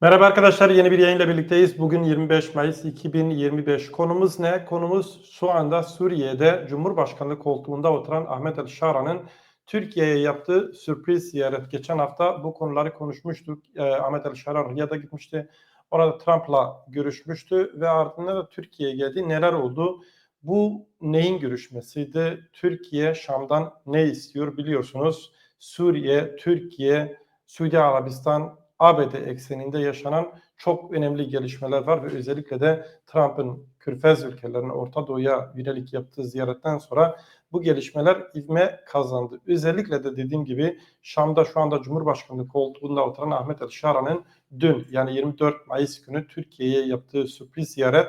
Merhaba arkadaşlar, yeni bir yayınla birlikteyiz. Bugün 25 Mayıs 2025. Konumuz ne? Konumuz şu anda Suriye'de Cumhurbaşkanlığı koltuğunda oturan Ahmet El Şara'nın Türkiye'ye yaptığı sürpriz ziyaret. Geçen hafta bu konuları konuşmuştuk. Ee, Ahmet El Şara Riyad'a gitmişti. Orada Trump'la görüşmüştü ve ardından da Türkiye'ye geldi. Neler oldu? Bu neyin görüşmesiydi? Türkiye Şam'dan ne istiyor biliyorsunuz. Suriye, Türkiye, Suudi Arabistan, ABD ekseninde yaşanan çok önemli gelişmeler var ve özellikle de Trump'ın Körfez ülkelerine Orta Doğu'ya yönelik yaptığı ziyaretten sonra bu gelişmeler ivme kazandı. Özellikle de dediğim gibi Şam'da şu anda Cumhurbaşkanlığı koltuğunda oturan Ahmet El Şara'nın dün yani 24 Mayıs günü Türkiye'ye yaptığı sürpriz ziyaret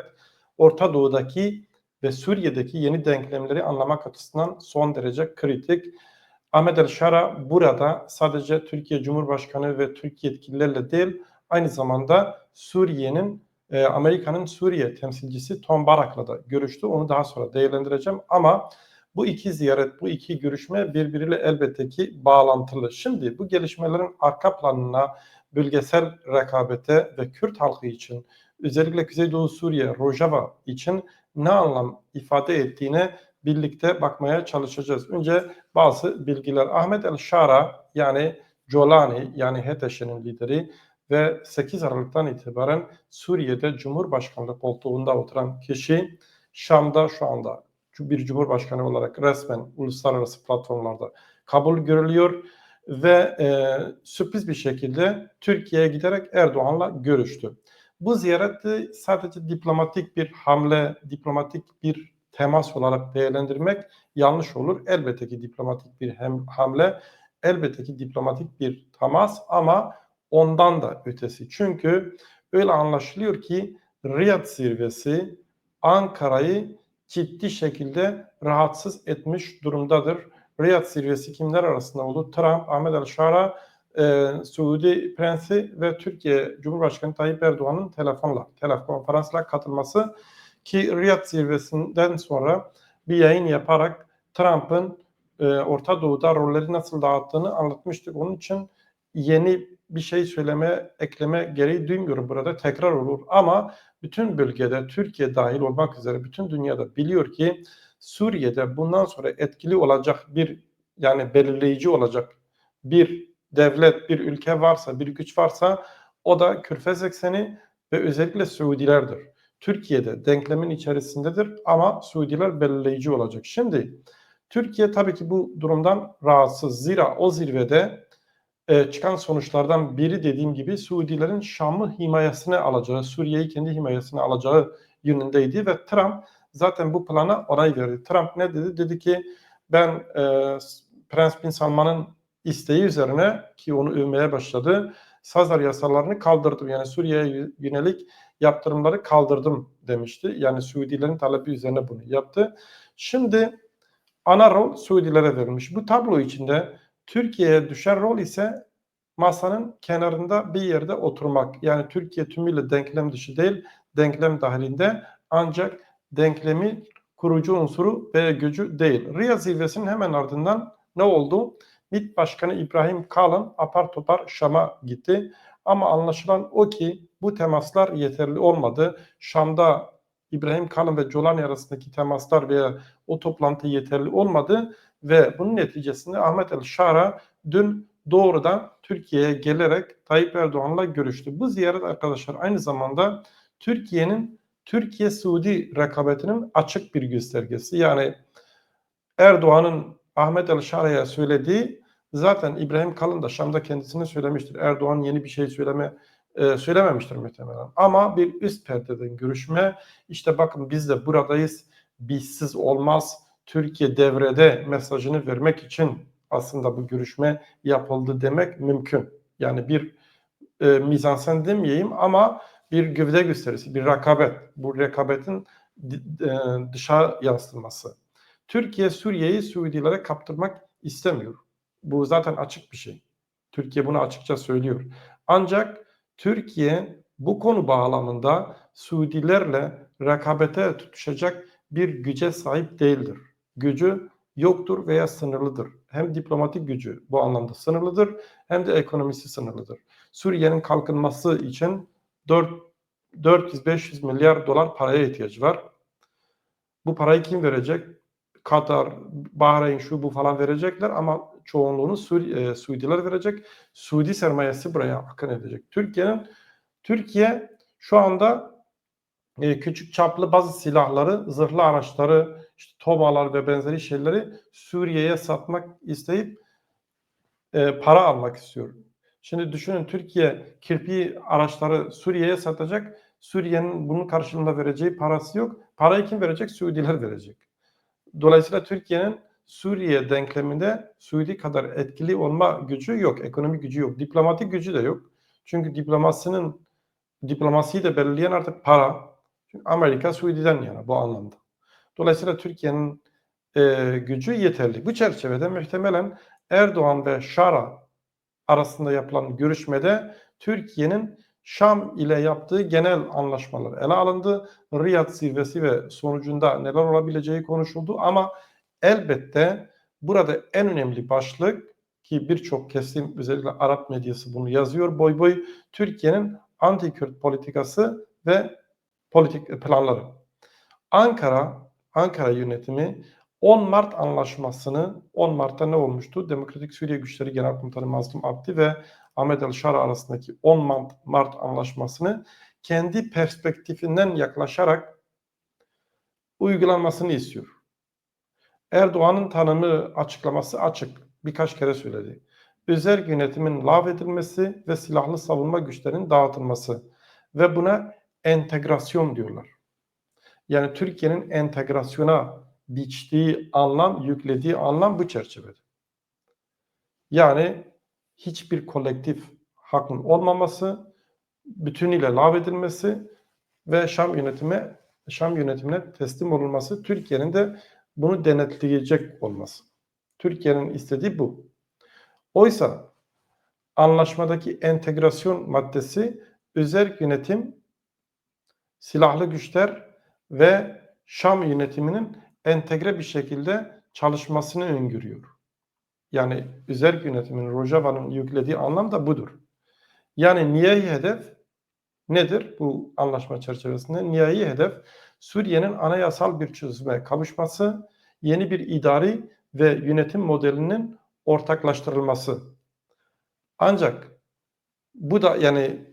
Orta Doğu'daki ve Suriye'deki yeni denklemleri anlamak açısından son derece kritik. Ahmet El Şara burada sadece Türkiye Cumhurbaşkanı ve Türkiye yetkililerle değil aynı zamanda Suriye'nin e, Amerika'nın Suriye temsilcisi Tom Barak'la da görüştü. Onu daha sonra değerlendireceğim ama bu iki ziyaret, bu iki görüşme birbiriyle elbette ki bağlantılı. Şimdi bu gelişmelerin arka planına bölgesel rekabete ve Kürt halkı için özellikle Kuzeydoğu Suriye, Rojava için ne anlam ifade ettiğine birlikte bakmaya çalışacağız. Önce bazı bilgiler. Ahmet El Şara yani Jolani yani HTŞ'nin lideri ve 8 Aralık'tan itibaren Suriye'de Cumhurbaşkanlığı koltuğunda oturan kişi Şam'da şu anda bir cumhurbaşkanı olarak resmen uluslararası platformlarda kabul görülüyor ve e, sürpriz bir şekilde Türkiye'ye giderek Erdoğan'la görüştü. Bu ziyareti sadece diplomatik bir hamle, diplomatik bir temas olarak değerlendirmek yanlış olur. Elbette ki diplomatik bir hem hamle, elbette ki diplomatik bir temas ama ondan da ötesi. Çünkü öyle anlaşılıyor ki Riyad zirvesi Ankara'yı ciddi şekilde rahatsız etmiş durumdadır. Riyad zirvesi kimler arasında oldu? Trump, Ahmet El-Şara, e, Suudi Prensi ve Türkiye Cumhurbaşkanı Tayyip Erdoğan'ın telefonla, telekonferansla katılması ki Riyad zirvesinden sonra bir yayın yaparak Trump'ın e, Orta Doğu'da rolleri nasıl dağıttığını anlatmıştık. Onun için yeni bir şey söyleme, ekleme gereği duymuyorum burada. Tekrar olur ama bütün bölgede Türkiye dahil olmak üzere bütün dünyada biliyor ki Suriye'de bundan sonra etkili olacak bir yani belirleyici olacak bir devlet, bir ülke varsa, bir güç varsa o da Körfez ekseni ve özellikle Suudilerdir. Türkiye'de denklemin içerisindedir ama Suudiler belirleyici olacak. Şimdi Türkiye tabii ki bu durumdan rahatsız. Zira o zirvede e, çıkan sonuçlardan biri dediğim gibi Suudilerin Şam'ı himayesine alacağı, Suriye'yi kendi himayesine alacağı yönündeydi ve Trump zaten bu plana onay verdi. Trump ne dedi? Dedi ki ben e, Prens Bin Salman'ın isteği üzerine ki onu övmeye başladı. Sazar yasalarını kaldırdım. Yani Suriye'ye yönelik yaptırımları kaldırdım demişti. Yani Suudilerin talebi üzerine bunu yaptı. Şimdi ana rol Suudilere verilmiş. Bu tablo içinde Türkiye'ye düşen rol ise masanın kenarında bir yerde oturmak. Yani Türkiye tümüyle denklem dışı değil, denklem dahilinde ancak denklemi kurucu unsuru ve gücü değil. Riyad zirvesinin hemen ardından ne oldu? MİT Başkanı İbrahim Kalın apar topar Şam'a gitti. Ama anlaşılan o ki bu temaslar yeterli olmadı. Şam'da İbrahim Kalın ve Colani arasındaki temaslar veya o toplantı yeterli olmadı ve bunun neticesinde Ahmet El Şara dün doğrudan Türkiye'ye gelerek Tayyip Erdoğan'la görüştü. Bu ziyaret arkadaşlar aynı zamanda Türkiye'nin Türkiye-Suudi rekabetinin açık bir göstergesi. Yani Erdoğan'ın Ahmet El Şara'ya söylediği zaten İbrahim Kalın da Şam'da kendisine söylemiştir. Erdoğan yeni bir şey söyleme e, söylememiştir muhtemelen. Ama bir üst perdeden görüşme işte bakın biz de buradayız bizsiz olmaz Türkiye devrede mesajını vermek için aslında bu görüşme yapıldı demek mümkün. Yani bir e, mizansen demeyeyim ama bir gövde gösterisi, bir rekabet. Bu rekabetin e, dışa yansıtılması. Türkiye Suriye'yi Suudilere kaptırmak istemiyor. Bu zaten açık bir şey. Türkiye bunu açıkça söylüyor. Ancak Türkiye bu konu bağlamında Suudilerle rekabete tutuşacak bir güce sahip değildir. Gücü yoktur veya sınırlıdır. Hem diplomatik gücü bu anlamda sınırlıdır hem de ekonomisi sınırlıdır. Suriye'nin kalkınması için 400-500 milyar dolar paraya ihtiyacı var. Bu parayı kim verecek? Katar, Bahreyn şu bu falan verecekler ama çoğunluğunu Suri, e, Suudiler verecek. Suudi sermayesi buraya akın edecek. Türkiye'nin Türkiye şu anda e, küçük çaplı bazı silahları, zırhlı araçları, işte tobalar ve benzeri şeyleri Suriye'ye satmak isteyip e, para almak istiyor. Şimdi düşünün Türkiye kirpi araçları Suriye'ye satacak. Suriye'nin bunun karşılığında vereceği parası yok. Parayı kim verecek? Suudiler verecek. Dolayısıyla Türkiye'nin Suriye denkleminde Suudi kadar etkili olma gücü yok. Ekonomik gücü yok. Diplomatik gücü de yok. Çünkü diplomasinin diplomasiyi de belirleyen artık para. Çünkü Amerika Suudi'den yana bu anlamda. Dolayısıyla Türkiye'nin e, gücü yeterli. Bu çerçevede muhtemelen Erdoğan ve Şara arasında yapılan görüşmede Türkiye'nin Şam ile yaptığı genel anlaşmalar ele alındı. Riyad zirvesi ve sonucunda neler olabileceği konuşuldu ama elbette burada en önemli başlık ki birçok kesim özellikle Arap medyası bunu yazıyor boy boy Türkiye'nin anti-Kürt politikası ve politik planları. Ankara Ankara yönetimi 10 Mart anlaşmasını 10 Mart'ta ne olmuştu? Demokratik Suriye Güçleri Genel Komutanı Mazlum Abdi ve Ahmet El Şara arasındaki 10 Mart, Mart anlaşmasını kendi perspektifinden yaklaşarak uygulanmasını istiyor. Erdoğan'ın tanımı açıklaması açık. Birkaç kere söyledi. Özel yönetimin lağvedilmesi ve silahlı savunma güçlerinin dağıtılması ve buna entegrasyon diyorlar. Yani Türkiye'nin entegrasyona biçtiği anlam, yüklediği anlam bu çerçevede. Yani hiçbir kolektif hakkın olmaması, bütünüyle lağvedilmesi ve Şam yönetime Şam yönetimine teslim olunması, Türkiye'nin de bunu denetleyecek olması. Türkiye'nin istediği bu. Oysa anlaşmadaki entegrasyon maddesi özel yönetim, silahlı güçler ve Şam yönetiminin entegre bir şekilde çalışmasını öngörüyor. Yani özel yönetimin Rojava'nın yüklediği anlam da budur. Yani nihai hedef nedir bu anlaşma çerçevesinde? Nihai hedef Suriye'nin anayasal bir çözüme kavuşması, yeni bir idari ve yönetim modelinin ortaklaştırılması. Ancak bu da yani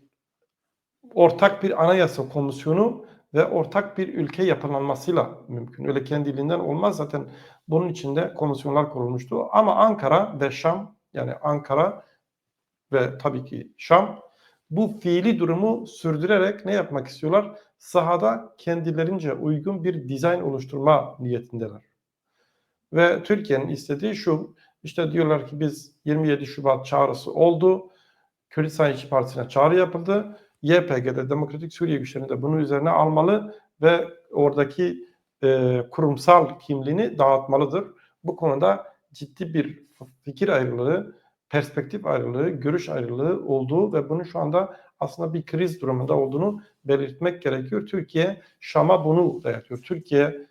ortak bir anayasa komisyonu ve ortak bir ülke yapılanmasıyla mümkün. Öyle kendiliğinden olmaz zaten bunun içinde komisyonlar kurulmuştu. Ama Ankara ve Şam yani Ankara ve tabii ki Şam bu fiili durumu sürdürerek ne yapmak istiyorlar? Sahada kendilerince uygun bir dizayn oluşturma niyetindeler. Ve Türkiye'nin istediği şu, işte diyorlar ki biz 27 Şubat çağrısı oldu. Kürdistan İşçi Partisi'ne çağrı yapıldı. YPG'de Demokratik Suriye güçlerini de bunun üzerine almalı ve oradaki e, kurumsal kimliğini dağıtmalıdır. Bu konuda ciddi bir fikir ayrılığı, perspektif ayrılığı, görüş ayrılığı olduğu ve bunun şu anda aslında bir kriz durumunda olduğunu belirtmek gerekiyor. Türkiye Şam'a bunu dayatıyor. Türkiye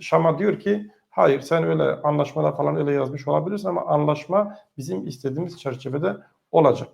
Şam'a diyor ki hayır sen öyle anlaşmada falan öyle yazmış olabilirsin ama anlaşma bizim istediğimiz çerçevede olacak.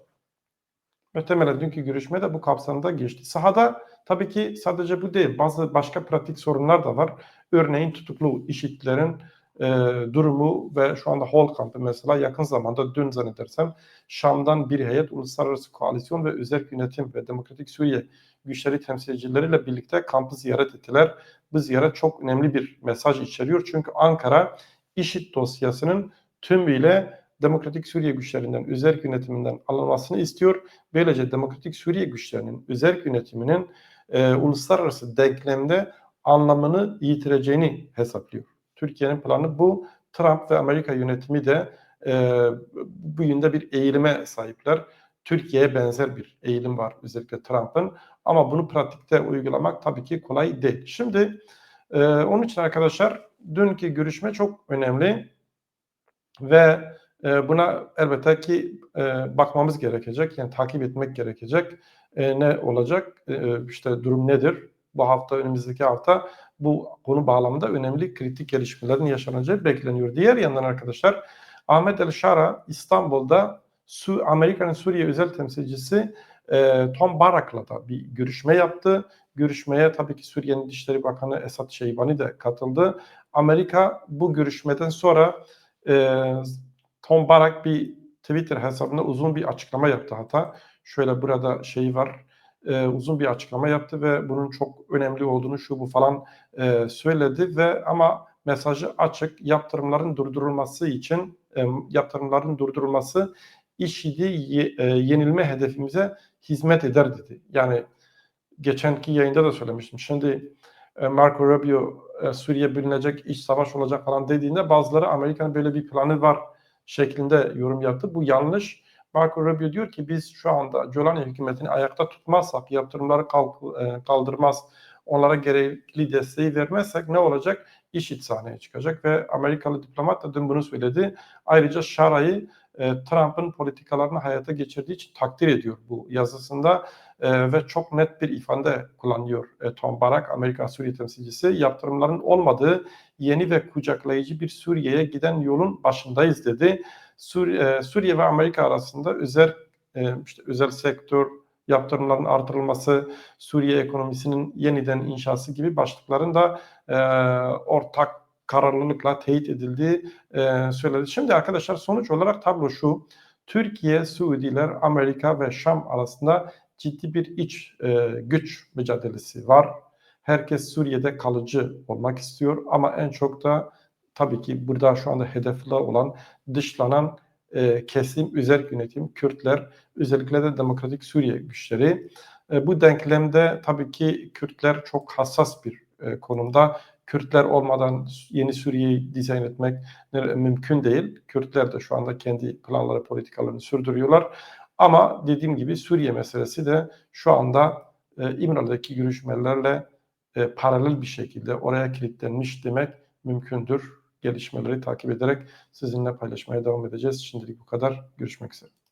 Muhtemelen dünkü görüşme de bu kapsamda geçti. Sahada tabii ki sadece bu değil. Bazı başka pratik sorunlar da var. Örneğin tutuklu işitlerin e, durumu ve şu anda Hol kampı mesela yakın zamanda dün zannedersem Şam'dan bir heyet Uluslararası Koalisyon ve Özel Yönetim ve Demokratik Suriye güçleri temsilcileriyle birlikte kampı ziyaret ettiler. Bu ziyaret çok önemli bir mesaj içeriyor. Çünkü Ankara işit dosyasının tümüyle Demokratik Suriye güçlerinden, özel yönetiminden alınmasını istiyor. Böylece Demokratik Suriye güçlerinin, özel yönetiminin e, uluslararası denklemde anlamını yitireceğini hesaplıyor. Türkiye'nin planı bu. Trump ve Amerika yönetimi de e, bu yönde bir eğilime sahipler. Türkiye'ye benzer bir eğilim var özellikle Trump'ın. Ama bunu pratikte uygulamak tabii ki kolay değil. Şimdi e, onun için arkadaşlar dünkü görüşme çok önemli ve e, buna elbette ki e, bakmamız gerekecek. Yani takip etmek gerekecek. E, ne olacak? E, işte durum nedir? Bu hafta önümüzdeki hafta bu konu bağlamında önemli kritik gelişmelerin yaşanacağı bekleniyor. Diğer yandan arkadaşlar Ahmet El Şara İstanbul'da Su, Amerika'nın Suriye özel temsilcisi e, Tom Barak'la da bir görüşme yaptı. Görüşmeye tabii ki Suriye'nin Dışişleri Bakanı Esad Şeybani de katıldı. Amerika bu görüşmeden sonra e, Tom Barak bir Twitter hesabında uzun bir açıklama yaptı hatta. Şöyle burada şey var e, uzun bir açıklama yaptı ve bunun çok önemli olduğunu şu bu falan e, söyledi ve ama mesajı açık yaptırımların durdurulması için e, yaptırımların durdurulması IŞİD'i e, yenilme hedefimize hizmet eder dedi. Yani geçenki yayında da söylemiştim. Şimdi e, Marco Rubio e, Suriye bölünecek, iç savaş olacak falan dediğinde bazıları Amerika'nın böyle bir planı var şeklinde yorum yaptı. Bu yanlış. Marco Rubio diyor ki biz şu anda Gölani hükümetini ayakta tutmazsak, yaptırımları kaldırmaz, onlara gerekli desteği vermezsek ne olacak? IŞİD sahneye çıkacak ve Amerikalı diplomat da dün bunu söyledi. Ayrıca Şara'yı e, Trump'ın politikalarını hayata geçirdiği için takdir ediyor bu yazısında e, ve çok net bir ifade kullanıyor e, Tom Barak, Amerika Suriye temsilcisi. Yaptırımların olmadığı yeni ve kucaklayıcı bir Suriye'ye giden yolun başındayız dedi. Sur e, Suriye ve Amerika arasında özel e, işte özel sektör yaptırımların artırılması, Suriye ekonomisinin yeniden inşası gibi başlıkların da e, ortak kararlılıkla teyit edildiği e, söyledi. Şimdi arkadaşlar sonuç olarak tablo şu. Türkiye, Suudiler, Amerika ve Şam arasında ciddi bir iç e, güç mücadelesi var. Herkes Suriye'de kalıcı olmak istiyor ama en çok da tabii ki burada şu anda hedefli olan dışlanan e, kesim, özel yönetim, Kürtler, özellikle de Demokratik Suriye güçleri. E, bu denklemde tabii ki Kürtler çok hassas bir e, konumda. Kürtler olmadan yeni Suriye'yi dizayn etmek mümkün değil. Kürtler de şu anda kendi planları, politikalarını sürdürüyorlar. Ama dediğim gibi Suriye meselesi de şu anda e, İmralı'daki görüşmelerle e, paralel bir şekilde oraya kilitlenmiş demek mümkündür. Gelişmeleri takip ederek sizinle paylaşmaya devam edeceğiz. Şimdilik bu kadar. Görüşmek üzere.